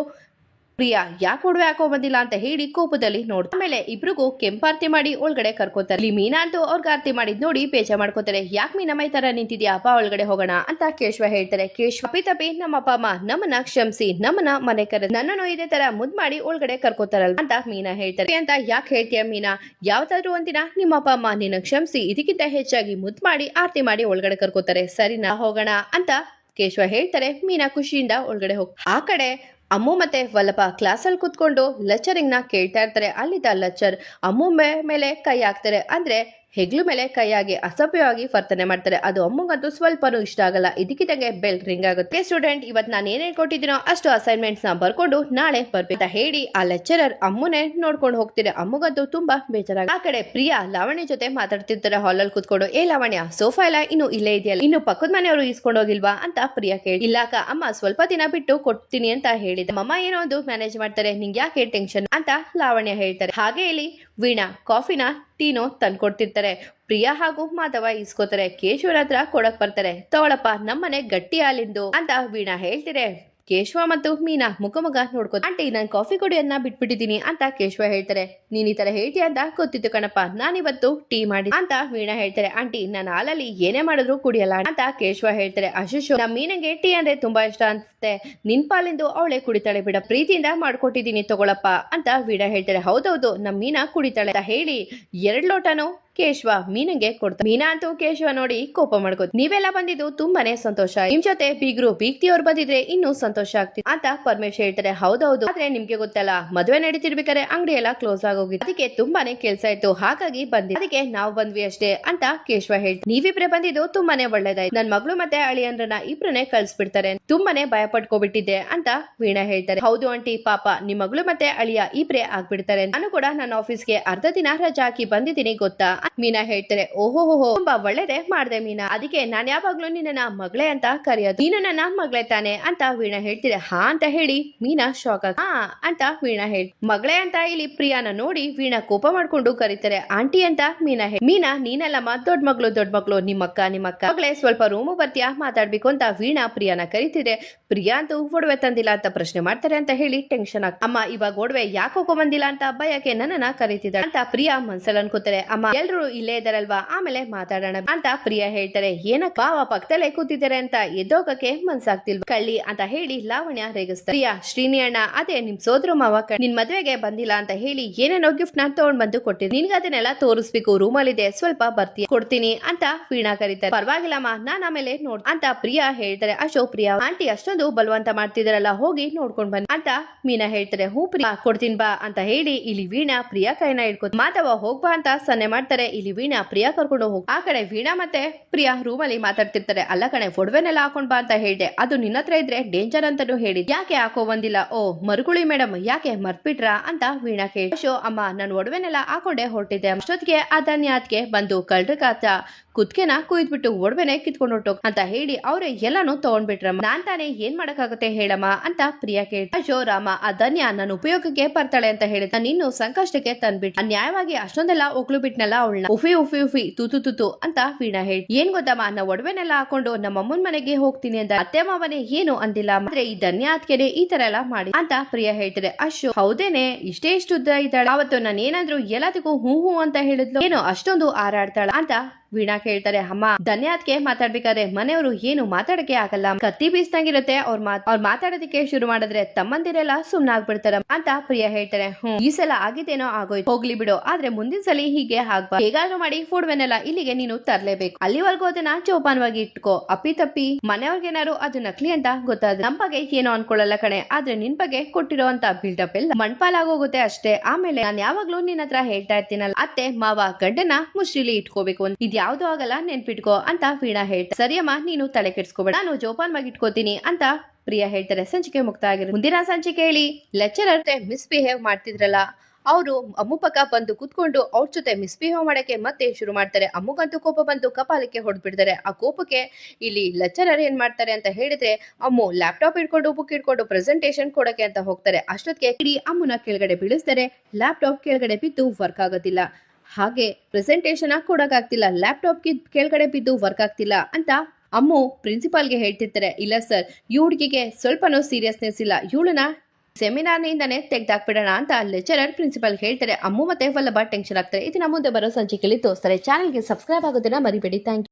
ಪ್ರಿಯಾ ಯಾಕೆ ಒಡವೆ ಹಾಕೋ ಬಂದಿಲ್ಲ ಅಂತ ಹೇಳಿ ಕೋಪದಲ್ಲಿ ನೋಡ್ತಾರೆ ಆಮೇಲೆ ಇಬ್ರಿಗೂ ಕೆಂಪಾರ್ತಿ ಮಾಡಿ ಒಳಗಡೆ ಕರ್ಕೋತಾರೆ. ಇಲ್ಲಿ ಮೀನಾ ಅಂತೂ ಅವ್ರಿಗೆ ಆರ್ತಿ ಮಾಡಿದ್ ನೋಡಿ ಪೇಚ ಮಾಡ್ಕೋತಾರೆ. ಯಾಕೆ ಮೀನ ಈ ತರ ನಿಂತಿದ್ಯಾ? ಅಪ್ಪ ಒಳಗಡೆ ಹೋಗೋಣ ಅಂತ ಕೇಶವ ಹೇಳ್ತಾರೆ. ಕೇಶವ ಅಪ್ಪಿ ತಪ್ಪಿ ನಮ್ಮ ಅಪ್ಪ ಅಮ್ಮ ನಮ್ಮನ್ನ ಕ್ಷಮಿಸಿ ನಮ್ಮನ ಮನೆ ಕರೆ ನನ್ನನ್ನು ಇದೇ ತರ ಮುದ್ ಮಾಡಿ ಒಳಗಡೆ ಕರ್ಕೋತಾರಲ್ಲ ಅಂತ ಮೀನಾ ಹೇಳ್ತಾರೆ. ಅಂತ ಯಾಕೆ ಹೇಳ್ತೀಯ ಮೀನಾ? ಯಾವತ್ತಾದ್ರೂ ಒಂದಿನ ನಿಮ್ಮ ಅಪ್ಪ ಅಮ್ಮ ನಿನ್ನ ಕ್ಷಮಿಸಿ, ಇದಕ್ಕಿಂತ ಹೆಚ್ಚಾಗಿ ಮುದ್ ಮಾಡಿ ಆರ್ತಿ ಮಾಡಿ ಒಳಗಡೆ ಕರ್ಕೋತಾರೆ. ಸರಿನಾ? ಹೋಗೋಣ ಅಂತ ಕೇಶವ ಹೇಳ್ತಾರೆ. ಮೀನಾ ಖುಷಿಯಿಂದ ಒಳಗಡೆ ಹೋಗ್ ಆ ಕಡೆ ಅಮ್ಮು ಮತ್ತೆ ವಲ್ಲಭ ಕ್ಲಾಸಲ್ಲಿ ಕುತ್ಕೊಂಡು ಲೆಕ್ಚರಿಂಗ್ನ ಕೇಳ್ತಾ ಇರ್ತಾರೆ. ಅಲ್ಲಿದ್ದ ಲೆಕ್ಚರ್ ಅಮ್ಮು ಮೇಲೆ ಕೈ ಹಾಕ್ತಾರೆ. ಅಂದ್ರೆ ಹೆಗ್ಲು ಮೇಲೆ ಕೈಯಾಗಿ ಅಸಭ್ಯವಾಗಿ ವರ್ತನೆ ಮಾಡ್ತಾರೆ. ಅದು ಅಮ್ಮಗಂತೂ ಸ್ವಲ್ಪನೂ ಇಷ್ಟ ಆಗಲ್ಲ. ಇದಕ್ಕಿದಂಗೆ ಬೆಲ್ ರಿಂಗ್ ಆಗುತ್ತೆ. ಸ್ಟೂಡೆಂಟ್ ಇವತ್ತು ನಾನು ಏನೇನು ಕೊಟ್ಟಿದ್ದೀನೋ ಅಷ್ಟು ಅಸೈನ್ಮೆಂಟ್ಸ್ನ ಬರ್ಕೊಂಡು ನಾಳೆ ಬರ್ಬೇಕು ಹೇಳಿ ಆ ಲೆಕ್ಚರರ್ ಅಮ್ಮನೇ ನೋಡ್ಕೊಂಡು ಹೋಗ್ತಿದೆ. ಅಮ್ಮಗಂತೂ ತುಂಬಾ ಬೇಜಾರಾಗ ಆ ಕಡೆ ಪ್ರಿಯಾ, ಲಾವಣ್ಯ ಜೊತೆ ಮಾತಾಡ್ತಿರ್ತಾರೆ ಹಾಲಲ್ಲಿ ಕುತ್ಕೊಂಡು. ಏ ಲಾವಣ್ಯ ಸೋಫಾ ಎಲ್ಲ ಇನ್ನು ಇಲ್ಲೇ ಇದೆಯಲ್ಲ? ಇನ್ನು ಪಕ್ಕದ ಮನೆಯವರು ಈಸ್ಕೊಂಡು ಹೋಗಿಲ್ವಾ? ಅಂತ ಪ್ರಿಯಾ ಕೇಳಿ ಇಲ್ಲಾಕ ಅಮ್ಮ ಸ್ವಲ್ಪ ದಿನ ಬಿಟ್ಟು ಕೊಡ್ತೀನಿ ಅಂತ ಹೇಳಿದೆ ಅಮ್ಮ ಏನೋ ಒಂದು ಮ್ಯಾನೇಜ್ ಮಾಡ್ತಾರೆ. ನಿಂಗೆ ಯಾಕೆ ಟೆನ್ಷನ್ ಅಂತ ಲಾವಣ್ಯ ಹೇಳ್ತಾರೆ. ಹಾಗೆ ಇಲ್ಲಿ ವೀಣಾ ಕಾಫಿನ ಟೀನೋ ತಂದ್ಕೊಡ್ತಿರ್ತಾರೆ. ಪ್ರಿಯಾ ಹಾಗೂ ಮಾಧವ ಇಸ್ಕೋತಾರೆ ಕೇಶವರ ಹತ್ರ ಕೊಡಕ್ ಬರ್ತಾರೆ. ತಗೊಳಪ್ಪ ನಮ್ಮನೆ ಗಟ್ಟಿ ಹಾಲಿಂದು ಅಂತ ವೀಣಾ ಹೇಳ್ತಿರೆ ಕೇಶವ ಮತ್ತು ಮೀನಾ ಮುಖಮುಖ ನೋಡ್ಕೋ ಆಂಟಿ, ನಾನು ಕಾಫಿ ಕುಡಿಯನ್ನ ಬಿಟ್ಬಿಟ್ಟಿದ್ದೀನಿ ಅಂತ ಕೇಶವ ಹೇಳ್ತಾರೆ. ನೀನ್ ಈ ತರ ಹೇಳ್ತೀಯ ಅಂತ ಗೊತ್ತಿತ್ತು ಕಣಪ್ಪ. ನಾನಿವತ್ತು ಟೀ ಮಾಡಿ ಅಂತ ಮೀನಾ ಹೇಳ್ತಾರೆ. ಆಂಟಿ, ನಾನು ಹಾಲಲ್ಲಿ ಏನೇ ಮಾಡಿದ್ರು ಕುಡಿಯಲ್ಲ ಅಂತ ಕೇಶವ ಹೇಳ್ತಾರೆ. ಅಶಿಶು ನಮ್ಮ ಮೀನಿಗೆ ಟೀ ಅಂದ್ರೆ ತುಂಬಾ ಇಷ್ಟ ಅನ್ಸುತ್ತೆ. ನಿನ್ ಪಾಲಿಂದು ಅವಳೆ ಕುಡಿತಾಳೆ ಬಿಡ. ಪ್ರೀತಿಯಿಂದ ಮಾಡ್ಕೊಟ್ಟಿದ್ದೀನಿ ತಗೊಳಪ್ಪ ಅಂತ ವೀಣಾ ಹೇಳ್ತಾರೆ. ಹೌದೌದು ನಮ್ಮ ಮೀನಾ ಕುಡಿತಾಳೆ ಅಂತ ಹೇಳಿ ಎರಡ್ ಲೋಟನು ಕೇಶವ ಮೀನಿಗೆ ಕೊಡ್ತಾ ಮೀನಾ ಅಂತೂ ಕೇಶವ ನೋಡಿ ಕೋಪ ಮಾಡ್ಕೋತ ನೀವೆಲ್ಲ ಬಂದಿದ್ದು ತುಂಬಾನೇ ಸಂತೋಷ. ನಿಮ್ ಜೊತೆ ಬಿಗ್ರು ಬೀಗ್ತಿಯವ್ರು ಬಂದಿದ್ರೆ ಇನ್ನೂ ಸಂತೋಷ ಆಗ್ತಿತ್ತು ಅಂತ ಪರಮೇಶ್ ಹೇಳ್ತಾರೆ. ಹೌದೌದು. ಆದ್ರೆ ನಿಮ್ಗೆ ಗೊತ್ತಲ್ಲ, ಮದುವೆ ನಡೀತಿರ್ಬೇಕಾದ್ರೆ ಅಂಗಡಿ ಎಲ್ಲ ಕ್ಲೋಸ್ ಆಗೋಗಿತ್ತು. ಅದಕ್ಕೆ ತುಂಬಾನೇ ಕೆಲ್ಸ ಇತ್ತು. ಹಾಗಾಗಿ ಬಂದಿ ಅದಕ್ಕೆ ನಾವು ಬಂದ್ವಿ ಅಷ್ಟೇ ಅಂತ ಕೇಶವ ಹೇಳ್ತಾರೆ ನೀವಿಬ್ರೆ ಬಂದಿದ್ದು ತುಂಬಾನೇ ಒಳ್ಳೇದಾಯ್ತು. ನನ್ ಮಗಳು ಮತ್ತೆ ಅಳಿಯಂದ್ರನ್ನ ಇಬ್ರನ್ನೇ ಕಳ್ಸ್ಬಿಡ್ತಾರೆ. ತುಂಬಾನೇ ಭಯ ಪಟ್ಕೋಬಿಟ್ಟಿದ್ದೆ ಅಂತ ವೀಣಾ ಹೇಳ್ತಾರೆ. ಹೌದು ಆಂಟಿ, ಪಾಪ. ನಿಮ್ ಮಗಳು ಮತ್ತೆ ಅಳಿಯ ಇಬ್ರೆ ಆಗ್ಬಿಡ್ತಾರೆ. ನಾನು ಕೂಡ ನನ್ನ ಆಫೀಸ್ಗೆ ಅರ್ಧ ದಿನ ರಜಾ ಹಾಕಿ ಬಂದಿದ್ದೀನಿ, ಗೊತ್ತಾ? ಮೀನಾ ಹೇಳ್ತಾರೆ, ಓಹೋ, ಹೋ ತುಂಬಾ ಒಳ್ಳೇದೇ ಮಾಡ್ದೆ ಮೀನಾ. ಅದಕ್ಕೆ ನಾನ್ ಯಾವಾಗ್ಲೂ ನಿನ್ನ ಮಗಳೇ ಅಂತ ಕರೆಯೋದು. ನೀನು ನನ್ನ ಮಗಳೇ ತಾನೆ ಅಂತ ವೀಣಾ ಹೇಳ್ತಿದೆ. ಹಾ ಅಂತ ಹೇಳಿ ಮೀನಾ ಶಾಕ್ ಆಗ, ಹಾ, ಅಂತ ವೀಣಾ ಹೇಳಿ. ಮಗಳೇ ಅಂತ ಇಲ್ಲಿ ಪ್ರಿಯಾನ ನೋಡಿ ವೀಣಾ ಕೋಪ ಮಾಡ್ಕೊಂಡು ಕರೀತಾರೆ. ಆಂಟಿ ಅಂತ ಮೀನಾ ಹೇಳಿ. ಮೀನಾ, ನೀನಲ್ಲಮ್ಮ, ದೊಡ್ಡ ಮಗಳು ದೊಡ್ಡ ಮಗಳು, ನಿಮ್ಮಕ್ಕ ನಿಮ್ಮಕ್ಕ. ಮಗಳೇ, ಸ್ವಲ್ಪ ರೂಮು ಬರ್ತೀಯಾ, ಮಾತಾಡ್ಬೇಕು ಅಂತ ವೀಣಾ ಪ್ರಿಯಾನ ಕರೀತಿದೆ. ಪ್ರಿಯಾ ಅಂತೂ ಒಡವೆ ತಂದಿಲ್ಲ ಅಂತ ಪ್ರಶ್ನೆ ಮಾಡ್ತಾರೆ ಅಂತ ಹೇಳಿ ಟೆನ್ಷನ್ ಆಗ. ಅಮ್ಮ, ಇವಾಗ ಒಡವೆ ಯಾಕೆ ಹೋಗೋ ಬಂದಿಲ್ಲ ಅಂತ ಭಯಕ್ಕೆ ನನ್ನನ್ನ ಕರೀತಿದ್ದಾರೆ ಅಂತ ಪ್ರಿಯಾ ಮನ್ಸಲ್ಲಿ ಅನ್ಕೋತಾರೆ. ಅಮ್ಮ ಎಲ್ರು ಇಲ್ಲೇ ಇದಾರಲ್ವಾ ಆಮೇಲೆ ಮಾತಾಡೋಣ ಅಂತ ಪ್ರಿಯಾ ಹೇಳ್ತಾರೆ. ಏನಕ್ಕ ಅವ ಪಕ್ಕದಲ್ಲೇ ಕೂತಿದ್ದಾರೆ ಅಂತ ಎದ್ದೋಗಕ್ಕೆ ಮನ್ಸಾಗ್ತಿಲ್ವಾ? ಕಳ್ಳಿ ಅಂತ ಹೇಳಿ ಲಾವಣ್ಯ ರೇಗಿಸ್ತಾರೆ. ಪ್ರಿಯಾ, ಶ್ರೀನಿ ಅಣ್ಣ, ಅದೇ ನಿಮ್ ಸೋದ್ರ ಮಾವ ನಿನ್ ಮದ್ವೆಗೆ ಬಂದಿಲ್ಲ ಅಂತ ಹೇಳಿ ಏನೇನೋ ಗಿಫ್ಟ್ನ ತಗೊಂಡ್ ಬಂದು ಕೊಟ್ಟಿದ್ ನಿನ್ಗೆ ಅದನ್ನೆಲ್ಲ ತೋರಿಸ್ಬೇಕು ರೂಮಲ್ಲಿ ಇದೆ ಸ್ವಲ್ಪ ಬರ್ತೀಯ, ಕೊಡ್ತೀನಿ ಅಂತ ವೀಣಾ ಕರೀತಾರೆ. ಪರವಾಗಿಲ್ಲಮ್ಮ, ನಾನ್ ಆಮೇಲೆ ನೋಡ್ ಅಂತ ಪ್ರಿಯಾ ಹೇಳ್ತಾರೆ. ಅಶೋಕ್, ಪ್ರಿಯಾ, ಆಂಟಿ ಅಷ್ಟೊಂದು ಬಲವಂತ ಮಾಡ್ತಿದಾರಲ್ಲ, ಹೋಗಿ ನೋಡ್ಕೊಂಡ್ ಬನ್ನಿ ಅಂತ ಮೀನಾ ಹೇಳ್ತಾರೆ. ಹೂ ಪ್ರಿಯಾ, ಕೊಡ್ತೀನಿ ಬಾ ಅಂತ ಹೇಳಿ ಇಲ್ಲಿ ವೀಣಾ ಪ್ರಿಯಾ ಕೈನ ಹಿಡ್ಕೊ ಮಾತವ ಹೋಗ್ಬಾ ಅಂತ ಸನ್ನೆ ಮಾಡ್ತಾರೆ. ಇಲ್ಲಿ ವೀಣಾ, ಪ್ರಿಯಾ ಕರ್ಕೊಂಡು ಹೋಗ್ ಆ ಕಡೆ ವೀಣಾ ಮತ್ತೆ ಪ್ರಿಯಾ ರೂಮಲ್ಲಿ ಮಾತಾಡ್ತಿರ್ತಾರೆ. ಅಲ್ಲ ಕಣೆ ಒಡವೆನೆಲ್ಲ ಹಾಕೊಂಡ್ ಬಾ ಅಂತ ಹೇಳಿದೆ. ಅದು ನಿನ್ನ ಹತ್ರ ಇದ್ರೆ ಡೇಂಜರ್ ಅಂತಾನು ಹೇಳಿದ್. ಯಾಕೆ ಹಾಕೋ ಬಂದಿಲ್ಲ? ಓ ಮರುಗುಳಿ ಮೇಡಮ್ ಯಾಕೆ ಮರ್ತ್ಬಿಟ್ರಾ ಅಂತ ವೀಣಾ ಕೇಳಿ ಶೋ, ಅಮ್ಮ, ನಾನು ಒಡವೆನೆಲ್ಲ ಹಾಕೊಂಡೆ ಹೊರಟಿದ್ದೆ. ಅಷ್ಟೊತ್ತಿಗೆ ಆ ಧನ್ಯಾತ್ಗೆ ಬಂದು ಕಳ್ರ ಕಾತ ಕುತ್ಕೆನ ಕುಯ್ದ್ಬಿಟ್ಟು ಒಡವೆನೆ ಕಿತ್ಕೊಂಡು ಹೊಟ್ಟೋಗ್ ಅಂತ ಹೇಳಿ ಅವ್ರೆ ಎಲ್ಲಾನು ತಗೊಂಡ್ಬಿಟ್ರಮ್ಮ. ನಾನ್ ತಾನೇ ಏನ್ ಮಾಡಕ್ಕಾಗುತ್ತೆ ಹೇಳಮ್ಮ ಅಂತ ಪ್ರಿಯಾ ಕೇಳಿ ಅಶೋ ರಾಮ, ಆ ಧನ್ಯ ನನ್ನ ಉಪಯೋಗಕ್ಕೆ ಬರ್ತಾಳೆ ಅಂತ ಹೇಳಿದ. ನಾನು ಸಂಕಷ್ಟಕ್ಕೆ ತಂದ್ಬಿಟ್ಟು ನ್ಯಾಯವಾಗಿ ಅಷ್ಟೊಂದೆಲ್ಲ ಒಗ್ಲು ಬಿಟ್ನಲ್ಲ ಅವಳನ್ನ, ಉಫಿ ಉಫಿ ಉಫಿ ತುತು ತುತು ಅಂತ ವೀಣಾ ಹೇಳಿ. ಏನ್ ಗೊತ್ತಮ್ಮ ನಾ ಒಡವೆನೆಲ್ಲ ಹಾಕೊಂಡು ನಮ್ಮ ಅಮ್ಮನ ಮನೆಗೆ ಹೋಗ್ತೀನಿ ಅಂತ ಅತ್ತೆ ಮಾವನೇ ಏನು ಅಂದಿಲ್ಲ. ಆದ್ರೆ ಈ ಧನ್ಯ ಅತ್ಕೆನೆ ಈ ತರ ಎಲ್ಲ ಮಾಡಿ ಅಂತ ಪ್ರಿಯಾ ಹೇಳ್ತಾರೆ ಅಶೋ ಹೌದೇನೆ, ಇಷ್ಟೇ ಇಷ್ಟು ಉದ್ದ ಇದ್ದಾಳೆ. ಅವತ್ತು ನಾನು ಏನಾದ್ರೂ ಎಲ್ಲದಕ್ಕೂ ಹೂ ಹೂ ಅಂತ ಹೇಳಿದ್ಲು. ಏನೋ ಅಷ್ಟೊಂದು ಹಾರಾಡ್ತಾಳ ಅಂತ ವೀಣಾ ಕೇಳ್ತಾರೆ, ಅಮ್ಮ ಧನ್ಯಾದ್ಗೆ ಮಾತಾಡ್ಬೇಕಾದ್ರೆ ಮನೆಯವರು ಏನು ಮಾತಾಡಕ್ಕೆ ಆಗಲ್ಲ. ಕತ್ತಿ ಬೀಸ್ದಂಗಿರುತ್ತೆ, ಅವ್ರ ಮಾತ್ ಅವ್ರ ಮಾತಾಡೋದಕ್ಕೆ ಶುರು ಮಾಡಿದ್ರೆ ತಮ್ಮಂದಿರೆಲ್ಲ ಸುಮ್ನಾಗ್ಬಿಡ್ತಾರ ಅಂತ ಪ್ರಿಯಾ ಹೇಳ್ತಾರೆ. ಹ್ಮ್, ಈ ಸಲ ಆಗಿದ್ದೇನೋ ಆಗೋಯ್ತು. ಹೋಗ್ಲಿ ಬಿಡು, ಆದ್ರೆ ಮುಂದಿನ ಸಲ ಹೀಗೆ ಆಗ್ಬಾರ್ದು. ಹೇಗಾದ್ರೂ ಮಾಡಿ ಫುಡ್ವೆನೆಲ್ಲ ಇಲ್ಲಿಗೆ ನೀನು ತರ್ಲೇಬೇಕು. ಅಲ್ಲಿವರೆಗೂ ಅದನ್ನ ಜೋಪಾನವಾಗಿ ಇಟ್ಕೋ. ಅಪ್ಪಿ ತಪ್ಪಿ ಮನೆಯವ್ರಿಗೇನಾರು ಅದು ನಕಲಿ ಅಂತ ಗೊತ್ತಾದ್ರೆ ನಮ್ ಬಗ್ಗೆ ಏನೋ ಅನ್ಕೊಳ್ಳಲ್ಲ ಕಣೆ. ಆದ್ರೆ ನಿನ್ ಬಗ್ಗೆ ಕೊಟ್ಟಿರೋ ಅಂತ ಬಿಲ್ಡಪ್ ಎಲ್ಲ ಮಣ್ಪಾಲಾಗೋಗುತ್ತೆ ಅಷ್ಟೇ. ಆಮೇಲೆ ನಾನ್ ಯಾವಾಗ್ಲೂ ನಿನ್ನ ಹತ್ರ ಹೇಳ್ತಾ ಇರ್ತೀನಲ್ಲ, ಅತ್ತೆ, ಮಾವ ಗಂಡನ ಮುಷ್ಟಿಲಿ ಇಟ್ಕೋಬೇಕು ಅಂತ. ಇದ್ ಯಾವ್ದು ಆಗಲ್ಲ, ನೆನ್ಪಿಟ್ಕೋ ಅಂತ ವೀಣಾ ಹೇಳ್ತಾರೆ ಸರಿಯಮ್ಮ, ನೀನು ತಲೆ ಕೆಡ್ಸ್ಕೋಬೇಡ, ನಾನು ಜೋಪಾನವಾಗಿ ಇಟ್ಕೋತೀನಿ ಅಂತ ಪ್ರಿಯಾ ಹೇಳ್ತಾರೆ. ಸಂಚಿಕೆ ಮುಕ್ತ ಆಗಿರೋ ಮುಂದಿನ ಸಂಚಿಕೆಯಲ್ಲಿ ಲೆಕ್ಚರರ್ ಮಿಸ್ಬಿಹೇವ್ ಮಾಡ್ತಿದ್ರಲ್ಲ, ಅವರು ಅಮ್ಮು ಪಕ್ಕ ಬಂದು ಕುತ್ಕೊಂಡು ಅವ್ರ ಜೊತೆ ಮಿಸ್ಬಿಹೇವ್ ಮಾಡಕ್ಕೆ ಮತ್ತೆ ಶುರು ಮಾಡ್ತಾರೆ. ಅಮ್ಮಗಂತೂ ಕೋಪ ಬಂದು ಕಪಾಲಕ್ಕೆ ಹೊಡೆದ್ಬಿಡ್ತಾರೆ ಆ ಕೋಪಕ್ಕೆ ಇಲ್ಲಿ ಲೆಕ್ಚರರ್ ಏನ್ ಮಾಡ್ತಾರೆ ಅಂತ ಹೇಳಿದ್ರೆ, ಅಮ್ಮು ಲ್ಯಾಪ್ಟಾಪ್ ಇಟ್ಕೊಂಡು ಬುಕ್ ಇಟ್ಕೊಂಡು ಪ್ರೆಸೆಂಟೇಶನ್ ಕೊಡಕ್ಕೆ ಅಂತ ಹೋಗ್ತಾರೆ. ಅಷ್ಟೊತ್ತಿಗೆ ಇಡೀ ಅಮ್ಮನ ಕೆಳಗಡೆ ಬೀಳಿಸ್ತಾರೆ. ಲ್ಯಾಪ್ಟಾಪ್ ಕೆಳಗಡೆ ಬಿದ್ದು ವರ್ಕ್ ಆಗೋದಿಲ್ಲ. ಹಾಗೆ ಪ್ರೆಸೆಂಟೇಶನ್ ಕೊಡೋಕ್ಕಾಗ್ತಿಲ್ಲ ಲ್ಯಾಪ್ಟಾಪ್ ಕೆಳಗಡೆ ಬಿದ್ದು ವರ್ಕ್ ಆಗ್ತಿಲ್ಲ ಅಂತ ಅಮ್ಮು ಪ್ರಿನ್ಸಿಪಾಲ್ಗೆ ಹೇಳ್ತಿರ್ತಾರೆ. ಇಲ್ಲ ಸರ್ ಈ ಹುಡುಗಿಗೆ ಸ್ವಲ್ಪನೂ ಸೀರಿಯಸ್ನೆಸ್ ಇಲ್ಲ. ಇವಳನ್ನ ಸೆಮಿನಾರ್ನಿಂದನೇ ತೆಗೆದಾಕ್ಬಿಡೋಣ ಅಂತ ಲೆಕ್ಚರರ್ ಪ್ರಿನ್ಸಿಪಾಲ್ ಹೇಳ್ತಾರೆ. ಅಮ್ಮು ಮತ್ತೆ ವಲ್ಲಭ ಟೆನ್ಷನ್ ಆಗ್ತಾರೆ. ಇದನ್ನ ಮುಂದೆ ಬರೋ ಸಂಚಿಕೆಯಲ್ಲಿ ತೋರಿಸ್ತಾರೆ. ಚಾನಲ್ಗೆ ಸಬ್ಸ್ಕ್ರೈಬ್ ಆಗೋದನ್ನ ಮರಿಬೇಡಿ. Thank you